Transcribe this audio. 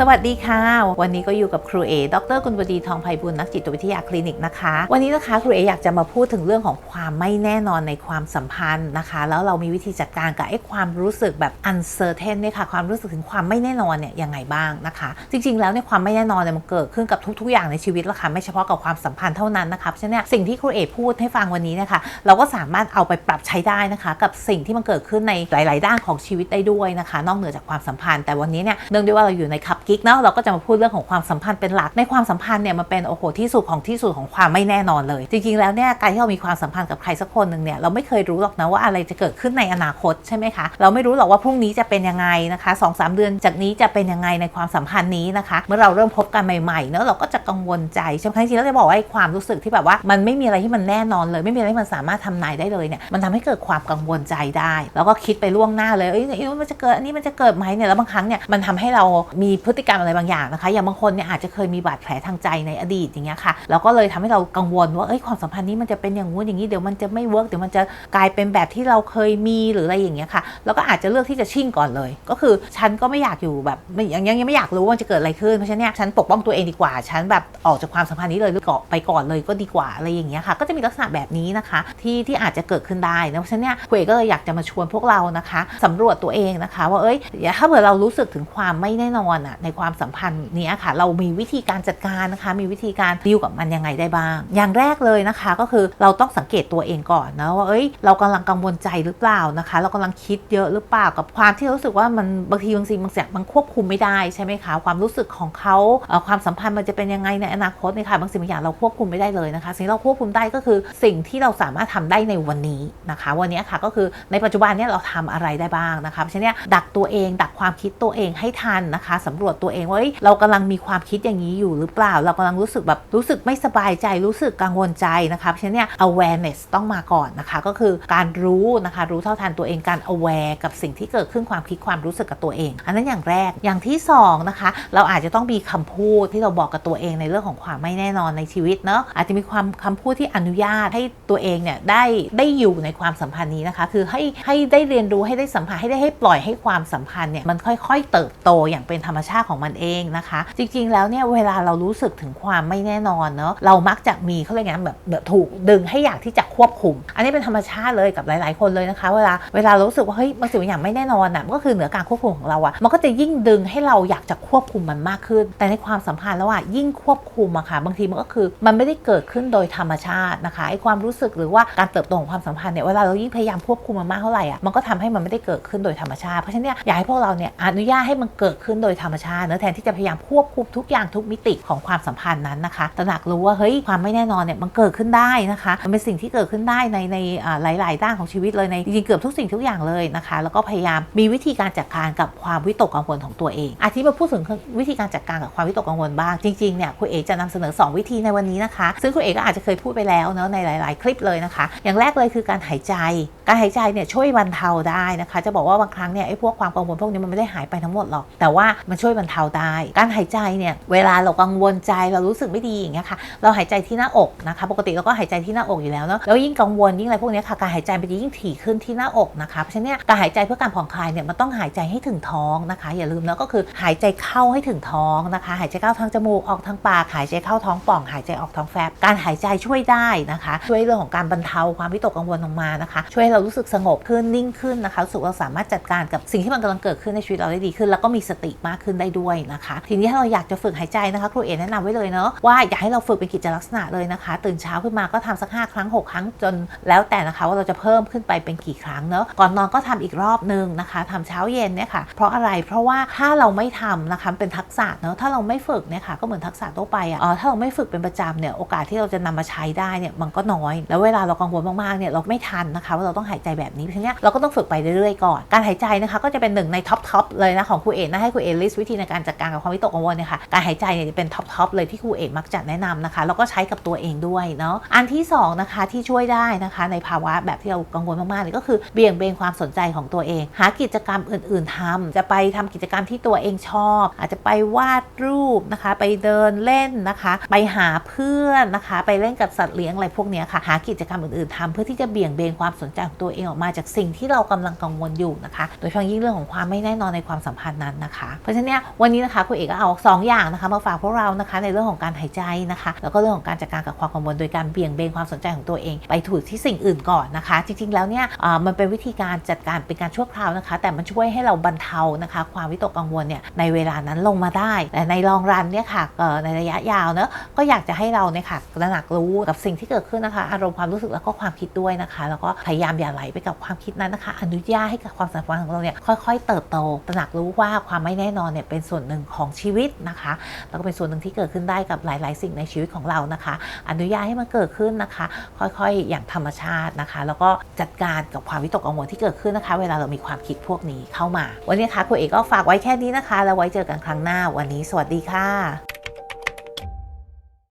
สวัสดีค่ะ วันนี้ก็อยู่กับครูเอ ดรกุลบดีทองไพบุญนักจิตวิทยาคลินิกนะคะ วันนี้นะคะครูเออยากจะมาพูดถึงเรื่องของความไม่แน่นอนในความสัมพันธ์นะคะ แล้วเรามีวิธีจัดการกับไอ้ความรู้สึกแบบ uncertain เนี่ยค่ะ ความรู้สึกถึงความไม่แน่นอนเนี่ยยังไงบ้างนะคะ จริง ๆ แล้วเนี่ยความไม่แน่นอนเนี่ยมันเกิดขึ้นกับทุก ๆ อย่างในชีวิตละค่ะ ไม่เฉพาะกับความสัมพันธ์เท่านั้นนะคะ เพราะฉะนั้นเนี่ยสิ่งที่ครูเอพูดให้ฟังวันนี้นะคะ เราก็สามารถเอาไปปรับใช้ได้นะคะ กับสิ่งที่มันเกิดขึ้นในหลาย ๆ ด้านของชีวิตได้ด้วยนะคะ นอกเหนือจากความสัมพันธ์ แต่วันนี้เนี่ยเนื่องด้วยว่าเราอยู่ในคับกิ๊กเนาะเราก็จะมาพูดเรื่องของความสัมพันธ์เป็นหลักในความสัมพันธ์เนี่ยมันเป็นโอ้โหที่สุดของที่สุดของความไม่แน่นอนเลย จริงๆแล้วเนี่ยการที่เรามีความสัมพันธ์กับใครสักคนหนึ่งเนี่ยเราไม่เคยรู้หรอกนะว่าอะไรจะเกิดขึ้นในอนาคตใช่ไหมคะเราไม่รู้หรอกว่าพรุ่งนี้จะเป็นยังไงนะคะสองสามเดือนจากนี้จะเป็นยังไงในความสัมพันธ์นี้นะคะ เมื่อเราเริ่มพบกันใหม่ๆเนอะเราก็จะกังวลใจใช่ไหมจริงๆแล้วจะบอกว่าความรู้สึกที่แบบว่ามันไม่มีอะไรที่มันแน่นอนเลย ไม่มีอะไรที่มันสามารถทำนายได้เลยเนี่ยมันทำให้เกิดความกังวลใจได้ แล้วก็คิดไปล่วงหน้าเลยเอ้ยมันจะเกิดอันนี้มันจะเกิดไหมเนี่ยแล้วบางครั้งเนี่ยมันทำให้เรามีพฤฤติกรรมอะไรบางอย่างนะคะ อย่างบางคนเนี่ยอาจจะเคยมีบาดแผลทางใจในอดีตอย่างเงี้ยค่ะแล้วก็เลยทำให้เรากังวลว่าเอ้ยความสัมพันธ์นี้มันจะเป็นอย่างงู้นอย่างนี้เดี๋ยวมันจะไม่เวิร์กเดี๋ยวมันจะกลายเป็นแบบที่เราเคยมีหรืออะไรอย่างเงี้ยค่ะแล้วก็อาจจะเลือกที่จะชิ่งก่อนเลย ก็คือฉันก็ไม่อยากอยู่แบบไม่ยังยังไม่อยากรู้ว่าจะเกิดอะไรขึ้นเพราะฉะนั้นเนี่ยฉันปกป้องตัวเองดีกว่า ฉันแบบออกจากความสัมพันธ์นี้เลยหรือเกาะไปก่อนเลยก็ดีกว่าอะไรอย่างเงี้ยค่ะ ก็จะมีลักษณะแบบนี้นะคะ ที่ที่อาจจะเกิดขึ้นได้นะเพราะฉะนั้นเนี่ยคุยก็เลยอยากจะมาชวนพวกเรานะคะสำรวจตัวเองนะคะ ว่าเอ้ยถ้าเผื่อเรารู้สึกถึงความไม่แน่นอนอะในความสัมพันธ์นี้ค่ะ เรามีวิธีการจัดการนะคะ มีวิธีการดีลกับมันยังไงได้บ้าง อย่างแรกเลยนะคะก็คือเราต้องสังเกตตัวเองก่อนนะว่าเอ้ยเรากำลังกังวลใจหรือเปล่านะคะ เรากำลังคิดเยอะหรือเปล่ากับความที่รู้สึกว่ามันบางทีบางสิ่งบางอย่างมันควบคุมไม่ได้ใช่ไหมคะความรู้สึกของเขาความสัมพันธ์มันจะเป็นยังไงในอนาคตนี่ค่ะบางสิ่งบางอย่างเราควบคุมไม่ได้เลยนะคะ สิ่งที่เราควบคุมได้ก็คือสิ่งที่เราสามารถทำได้ในวันนี้นะคะ วันนี้ค่ะก็คือในปัจจุบันเนี่ยเราทำอะไรได้บ้างนะคะเพราะฉะนั้นดักตัวเอง ดักความคิดตัวเองให้ทันนะคะสำรวจตัวเองว่าเรากำลังมีความคิดอย่างนี้อยู่หรือเปล่า เรากำลังรู้สึกแบบรู้สึกไม่สบายใจรู้สึกกังวลใจนะคะเพราะฉะนั้นเนี่ย awareness ต้องมาก่อนนะคะ ก็คือการรู้นะคะ รู้เท่าทันตัวเองการ aware กับสิ่งที่เกิดขึ้นความคิดความรู้สึกกับตัวเอง อันนั้นอย่างแรกอย่างที่สองนะคะเราอาจจะต้องมีคำพูดที่เราบอกกับตัวเองในเรื่องของความไม่แน่นอนในชีวิตเนาะอาจจะมีความคำพูดที่อนุญาตให้ตัวเองเนี่ยได้ได้อยู่ในความสัมพันธ์นี้นะคะ คือให้ให้ได้เรียนรู้ให้ได้สัมผัสให้ได้ให้ปล่อยให้ความสัมพันธ์เนี่ยมันค่อย ๆ เติบโตอย่างเป็นธรรมชาติของมันเองนะคะ จริงๆแล้วเนี่ยเวลาเรารู้สึกถึงความไม่แน่นอนเนาะเรามักจะมีเขาเรียกไงแบบแบบถูกดึงให้อยากที่จะควบคุม อันนี้เป็นธรรมชาติเลยกับหลาย ๆ คนเลยนะคะ เวลาเวลารู้สึกว่าเฮ้ยบางสิ่งบางอย่างไม่แน่นอนอะก็คือเหนือการควบคุมของเราอะมันก็จะยิ่งดึงให้เราอยากจะควบคุมมันมากขึ้น แต่ในความสัมพันธ์แล้วอะยิ่งควบคุมอะค่ะบางทีมันก็คือมันไม่ได้เกิดขึ้นโดยธรรมชาตินะคะไอ้ความรู้สึกหรือว่าการเติบโตของความสัมพันธ์เนี่ยเวลาเรายิ่งพยายามควบคุมมันมากเท่าไหร่อะมันก็ทำให้มันไม่ได้เกิดขึ้นโดยธรรมชาติเพราะฉะนั้นเนี่ยอยากให้พวกเราเนี่ยอนุญาตให้มันเกิดขึ้นโดยธรรมชาติเนอะแทนที่จะพยายามควบคุมทุกอย่างทุกมิติของความสัมพันธ์นั้นนะคะตระหนักรู้ว่าเฮ้ยความไม่แน่นอนเนี่ยมันเกิดขึ้นได้นะคะมันเป็นสิ่งที่เกิดขึ้นได้ในในอ่าหลาย ๆ ด้านของชีวิตเลยในจริงๆเกือบทุกสิ่งทุกอย่างเลยนะคะ แล้วก็พยายามมีวิธีการจัดการกับความวิตกกังวลของตัวเองอาทิตย์มาพูดถึงวิธีการจัดการกับความวิตกกังวลบ้างจริง ๆ เนี่ยคุณเอจะนำเสนอ 2 วิธีในวันนี้นะคะ ซึ่งคุณเอก็อาจจะเคยพูดไปแล้วเนาะในหลาย ๆ คลิปเลยนะคะ อย่างแรกเลยคือการหายใจ การหายใจเนี่ยช่วยบรรเทาได้นะคะ จะบอกว่าบางครั้งเนี่ยไอ้พวกความกังวลพวกนี้มันไม่ได้หายไปทั้งหมดหรอก แต่ว่ามันช่วยบรรเทาได้ การหายใจเนี่ยเวลาเรากังวลใจเรารู้สึกไม่ดีอย่างเงี้ยค่ะ เราหายใจที่หน้าอกนะคะ ปกติเราก็หายใจที่หน้าอกอยู่แล้วเนาะ แล้วยิ่งกังวลยิ่งอะไรพวกนี้ค่ะ การหายใจมันจะยิ่งถี่ขึ้นที่หน้าอกนะคะ เพราะฉะนั้นการหายใจเพื่อการผ่อนคลายเนี่ยมันต้องหายใจให้ถึงท้องนะคะ อย่าลืมนะก็คือหายใจเข้าให้ถึงท้องนะคะ หายใจเข้าทางจมูกออกทางปาก หายใจเข้าท้องป่อง หายใจออกท้องแฟบ การหายใจช่วยได้นะคะ ช่วยเรื่องของการบรรเทาความวิตกกังวลลงมานะคะ ช่วยเรารู้สึกสงบขึ้นนิ่งขึ้นนะคะรู้สึกเราสามารถจัดการกับสิ่งที่มันกำลังเกิดขึ้นในชีวิตเราได้ดีขึ้น แล้วก็มีสติมากขึ้นได้ด้วยนะคะ ทีนี้ถ้าเราอยากจะฝึกหายใจนะคะครูเอแนะนำไว้เลยเนาะว่าอยากให้เราฝึกเป็นกิจลักษณะเลยนะคะ ตื่นเช้าขึ้นมาก็ทำสัก 5 ครั้ง 6 ครั้งจนแล้วแต่นะคะว่าเราจะเพิ่มขึ้นไปเป็นกี่ครั้งเนาะก่อนนอนก็ทำอีกรอบนึงนะคะทำเช้าเย็นเนี่ยค่ะเพราะอะไรเพราะว่าถ้าเราไม่ทำนะคะเป็นทักษะเนาะถ้าเราไม่ฝึกเนี่ยค่ะก็เหมือนทักษะทั่วไปอะเออถ้าเราไม่ฝึกเป็นประจำเนี่ยโอกาสที่เราจะนำมาใช้ได้เนี่ยมันก็น้อย แล้วเวลาเรากังวลมากๆเนี่ยเราไม่ทันนะคะว่าเราต้องหายใจแบบนี้เพราะฉะนั้นเราก็ต้องฝึกไปเรื่อยๆก่อน การหายใจนะคะก็จะเป็นหนึ่งในท็อปทอปเลยนะของครูเอกนะให้ครูเอกลิสต์วิธีในการจัดการกับความวิตกกังวลเนี่ยค่ะการหายใจเนี่ยจะเป็นท็อปทอปเลยที่ครูเอกมักจะแนะนำนะคะแล้วก็ใช้กับตัวเองด้วยเนาะอันที่สองนะคะที่ช่วยได้นะคะในภาวะแบบที่เรากังวลมากๆเนี่ยก็คือเบี่ยงเบนความสนใจของตัวเอง หากิจกรรมอื่น ๆทำจะไปทำกิจกรรมที่ตัวเองชอบ อาจจะไปวาดรูปนะคะ ไปเดินเล่นนะคะ ไปหาเพื่อนนะคะ ไปเล่นกับสัตว์เลี้ยงอะไรพวกนี้ค่ะหากิจกรรมอื่น ๆทำเพื่อที่จะเบี่ยงเบนความสนใจตัวเองออกมาจากสิ่งที่เรากำลังกังวลอยู่นะคะ โดยเฉพาะยิ่งเรื่องของความไม่แน่นอนในความสัมพันธ์นั้นนะคะ เพราะฉะนั้นวันนี้นะคะคุณเอกก็เอา 2 อย่างนะคะมาฝากพวกเรานะคะในเรื่องของการหายใจนะคะ แล้วก็เรื่องของการจัดการกับความกังวลโดยการเบี่ยงเบนความสนใจของตัวเอง ไปถูกที่สิ่งอื่นก่อนนะคะ จริงๆแล้วเนี่ยมันเป็นวิธีการจัดการเป็นการชั่วคราวนะคะ แต่มันช่วยให้เราบรรเทานะคะ ความวิตกกังวลเนี่ยในเวลานั้นลงมาได้ แต่ในลองรันเนี่ยค่ะในระยะยาวเนอะก็อยากจะให้เราเนี่ยค่ะตระหนักรู้กับสิ่งที่เกิดขึ้นนะคะ อารมณ์ความรู้สึกแล้วก็ความคิดด้วยนะคะ แล้วก็พยายามอย่าไหลไปกับความคิดนั้นนะคะ อนุญาตให้กับความสัมพันธ์ของเราเนี่ยค่อย ๆ เติบโตตระหนักรู้ว่าความไม่แน่นอนเนี่ยเป็นส่วนหนึ่งของชีวิตนะคะ แล้วก็เป็นส่วนหนึ่งที่เกิดขึ้นได้กับหลาย ๆ สิ่งในชีวิตของเรานะคะ อนุญาตให้มันเกิดขึ้นนะคะ ค่อยๆ อย่างธรรมชาตินะคะ แล้วก็จัดการกับความวิตกกังวลที่เกิดขึ้นนะคะ เวลาเรามีความคิดพวกนี้เข้ามา วันนี้นะคะคุณเอกก็ฝากไว้แค่นี้นะคะ แล้วไว้เจอกันครั้งหน้าวันนี้ สวัสดีค่ะ